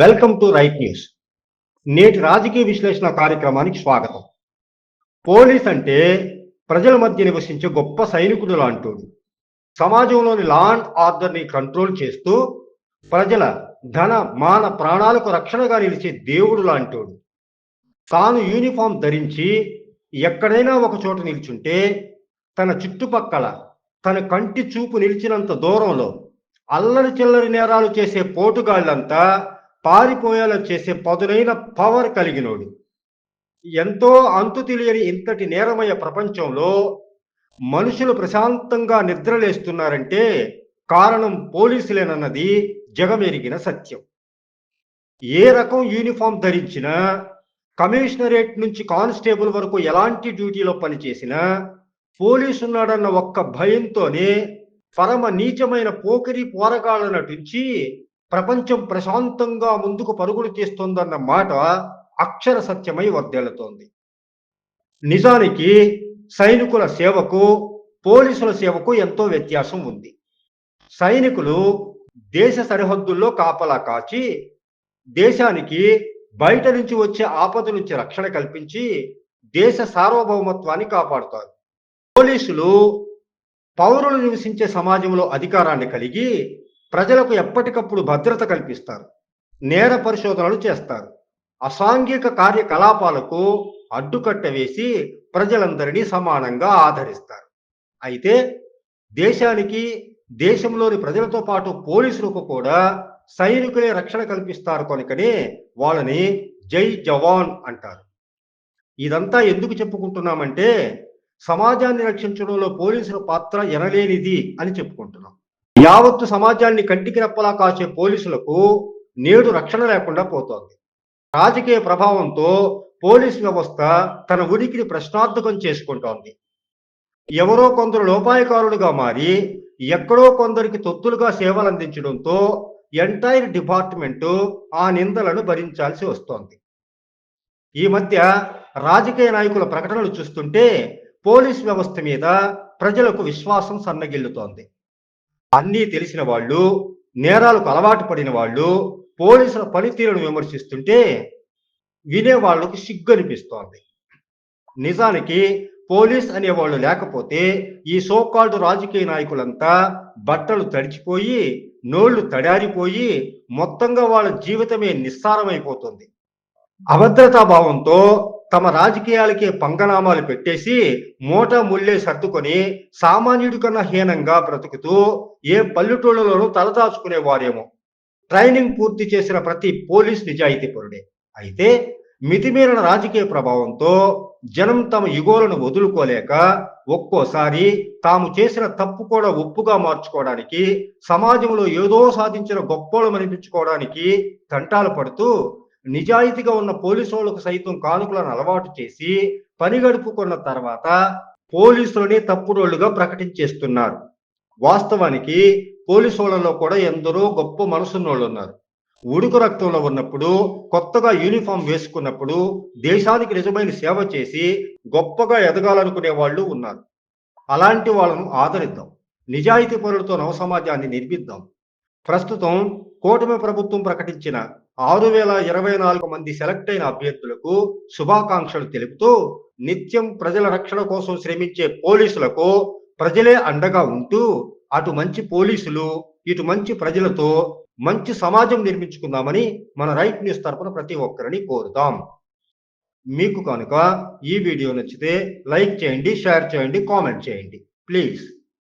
Welcome to right news. నేటి రాజకీయ విశ్లేషణ కార్యక్రమానికి స్వాగతం. పోలీస్ అంటే ప్రజల మధ్య నివసించే గొప్ప సైనికుడు లాంటోడు సమాజంలోని లా అండ్ ఆర్డర్ని కంట్రోల్ చేస్తూ ప్రజల ధన మాన ప్రాణాలకు రక్షణగా నిలిచే దేవుడు లాంటోడు తాను యూనిఫామ్ ధరించి ఎక్కడైనా ఒక చోట నిల్చుంటే తన చుట్టుపక్కల తన కంటి చూపు నిలిచినంత దూరంలో అల్లరి చిల్లరి నేరాలు చేసే పోటుగాళ్ళంతా పారిపోయేలా చేసే పదునైన పవర్ కలిగినోడు. ఎంతో అంతు తెలియని ఇంతటి నేరమయ్య ప్రపంచంలో మనుషులు ప్రశాంతంగా నిద్రలేస్తున్నారంటే కారణం పోలీసులేనన్నది జగమెరిగిన సత్యం. ఏ రకం యూనిఫామ్ ధరించినా కమిషనరేట్ నుంచి కానిస్టేబుల్ వరకు ఎలాంటి డ్యూటీలో పనిచేసినా పోలీసు ఉన్నాడన్న ఒక్క భయంతోనే పరమ నీచమైన పోకిరి పోరగాళ్ళ నటించి ప్రపంచం ప్రశాంతంగా ముందుకు పరుగులు తీస్తోందన్న మాట అక్షర సత్యమై వర్దేలుతోంది. నిజానికి సైనికుల సేవకు పోలీసుల సేవకు ఎంతో వ్యత్యాసం ఉంది. సైనికులు దేశ సరిహద్దుల్లో కాపలా కాచి దేశానికి బయట నుంచి వచ్చే ఆపద నుంచి రక్షణ కల్పించి దేశ సార్వభౌమత్వాన్ని కాపాడుతారు. పోలీసులు పౌరులు నివసించే సమాజంలో అధికారాన్ని కలిగి ప్రజలకు ఎప్పటికప్పుడు భద్రత కల్పిస్తారు నేర పరిశోధనలు చేస్తారు. అసాంఘిక కార్యకలాపాలకు అడ్డుకట్ట వేసి ప్రజలందరినీ సమానంగా ఆదరిస్తారు. అయితే దేశానికి దేశంలోని ప్రజలతో పాటు పోలీసులకు కూడా సైనికులే రక్షణ కల్పిస్తారు కనుకనే వాళ్ళని జై జవాన్ అంటారు. ఇదంతా ఎందుకు చెప్పుకుంటున్నామంటే సమాజాన్ని రక్షించడంలో పోలీసుల పాత్ర ఎనలేనిది అని చెప్పుకుంటున్నాం. యావత్తు సమాజాన్ని కంటికి రెప్పలా కాచే పోలీసులకు నేడు రక్షణ లేకుండా పోతోంది. రాజకీయ ప్రభావంతో పోలీస్ వ్యవస్థ తన ఉనికిని ప్రశ్నార్థకం చేసుకుంటోంది. ఎవరో కొందరు లోపాయకారులుగా మారి ఎక్కడో కొందరికి తొత్తులుగా సేవలు అందించడంతో ఎంటైర్ డిపార్ట్మెంట్ ఆ నిందలను భరించాల్సి వస్తోంది. ఈ మధ్య రాజకీయ నాయకుల ప్రకటనలు చూస్తుంటే పోలీస్ వ్యవస్థ మీద ప్రజలకు విశ్వాసం సన్నగిల్లుతోంది. అన్నీ తెలిసిన వాళ్ళు నేరాలకు అలవాటు పడిన వాళ్ళు పోలీసుల పనితీరును విమర్శిస్తుంటే వినే వాళ్ళకు సిగ్గు అనిపిస్తోంది నిజానికి పోలీస్ అనేవాళ్ళు లేకపోతే ఈ సోకాల్డ్ రాజకీయ నాయకులంతా బట్టలు తడిచిపోయి నోళ్ళు తడారిపోయి మొత్తంగా వాళ్ళ జీవితమే నిస్సారమైపోతుంది. అభద్రతా భావంతో తమ రాజకీయాలకే పంగనామాలు పెట్టేసి మూట ముల్లే సర్దుకొని సామాన్యుడి కన్నా హీనంగా బ్రతుకుతూ ఏ పల్లెటూళ్ళలోనూ తలదాచుకునేవారేమో. ట్రైనింగ్ పూర్తి చేసిన ప్రతి పోలీస్ నిజాయితీపరుడే అయితే మితిమీరిన రాజకీయ ప్రభావంతో జనం తమ యుగోలను వదులుకోలేక ఒక్కోసారి తాము చేసిన తప్పు కూడా ఒప్పుగా మార్చుకోవడానికి సమాజంలో ఏదో సాధించిన గొప్పోళం అనిపించుకోవడానికి తంటాలు పడుతూ నిజాయితీగా ఉన్న పోలీసు వాళ్ళకు సైతం కానుకలను అలవాటు చేసి పని గడుపుకున్న తర్వాత పోలీసులని తప్పుడోళ్ళుగా ప్రకటించేస్తున్నారు. వాస్తవానికి పోలీసు వాళ్ళలో కూడా ఎందరో గొప్ప మనసున్నోళ్ళు ఉన్నారు. ఉడుకు రక్తంలో ఉన్నప్పుడు కొత్తగా యూనిఫామ్ వేసుకున్నప్పుడు దేశానికి నిజమైన సేవ చేసి గొప్పగా ఎదగాలనుకునే వాళ్ళు ఉన్నారు. అలాంటి వాళ్ళను ఆదరిద్దాం. నిజాయితీ పరులతో నవ సమాజాన్ని నిర్మిద్దాం. ప్రస్తుతం కూటమి ప్రభుత్వం ప్రకటించిన ఆరు వేల ఇరవై నాలుగు మంది సెలెక్ట్ అయిన అభ్యర్థులకు శుభాకాంక్షలు తెలుపుతూ నిత్యం ప్రజల రక్షణ కోసం శ్రమించే పోలీసులకు ప్రజలే అండగా ఉంటూ అటు మంచి పోలీసులు ఇటు మంచి ప్రజలతో మంచి సమాజం నిర్మించుకుందామని మన రైట్ న్యూస్ తరపున ప్రతి ఒక్కరిని కోరుదాం మీకు కనుక ఈ వీడియో నచ్చితే లైక్ చేయండి షేర్ చేయండి కామెంట్ చేయండి. ప్లీజ్.